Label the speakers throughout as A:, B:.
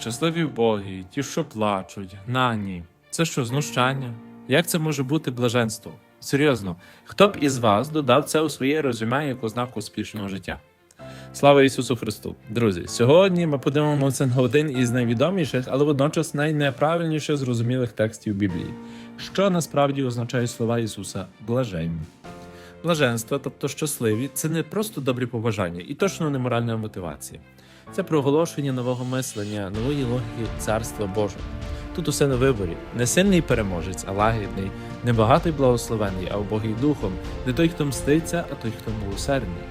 A: Щасливі боги, ті, що плачуть, гнані. Це що, знущання? Як це може бути блаженство? Серйозно, хто б із вас додав це у своє резюме як ознаку успішного життя? Слава Ісусу Христу! Друзі, сьогодні ми подивимося на один із найвідоміших, але водночас найнеправильніше зрозумілих текстів Біблії. Що насправді означають слова Ісуса блаженні? Блаженство, тобто щасливі, це не просто добрі побажання і точно не моральна мотивація. Це проголошення нового мислення, нової логіки Царства Божого. Тут усе на виборі. Не сильний переможець, а лагідний, не багатий благословений, а убогий духом, не той, хто мститься, а той, хто милосердний.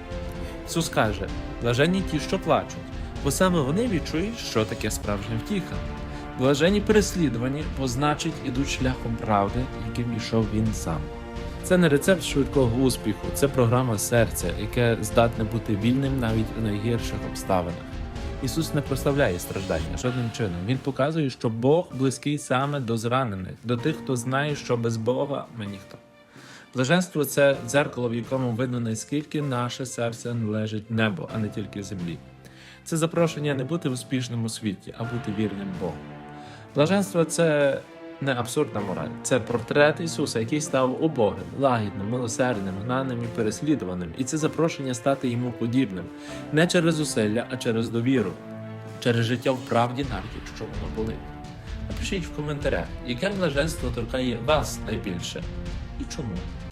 A: Ісус каже: блаженні ті, що плачуть, бо саме вони відчують, що таке справжня втіха. Блаженні переслідувані, бо значить ідуть шляхом правди, яким ішов він сам. Це не рецепт швидкого успіху, це програма серця, яке здатне бути вільним навіть у найгірших обставинах. Ісус не проставляє страждання жодним чином. Він показує, що Бог близький саме до зранених, до тих, хто знає, що без Бога ми ніхто. Блаженство це дзеркало, в якому видно, наскільки наше серце належить небо, а не тільки землі. Це запрошення не бути успішним у світі, а бути вірним Богу. Блаженство це не абсурдна мораль, це портрет Ісуса, який став убогим, лагідним, милосердним, гнаним і переслідуваним. І це запрошення стати йому подібним не через зусилля, а через довіру, через життя в правді, навіть якщо воно болить. Напишіть в коментарях, яке блаженство торкає вас найбільше і чому.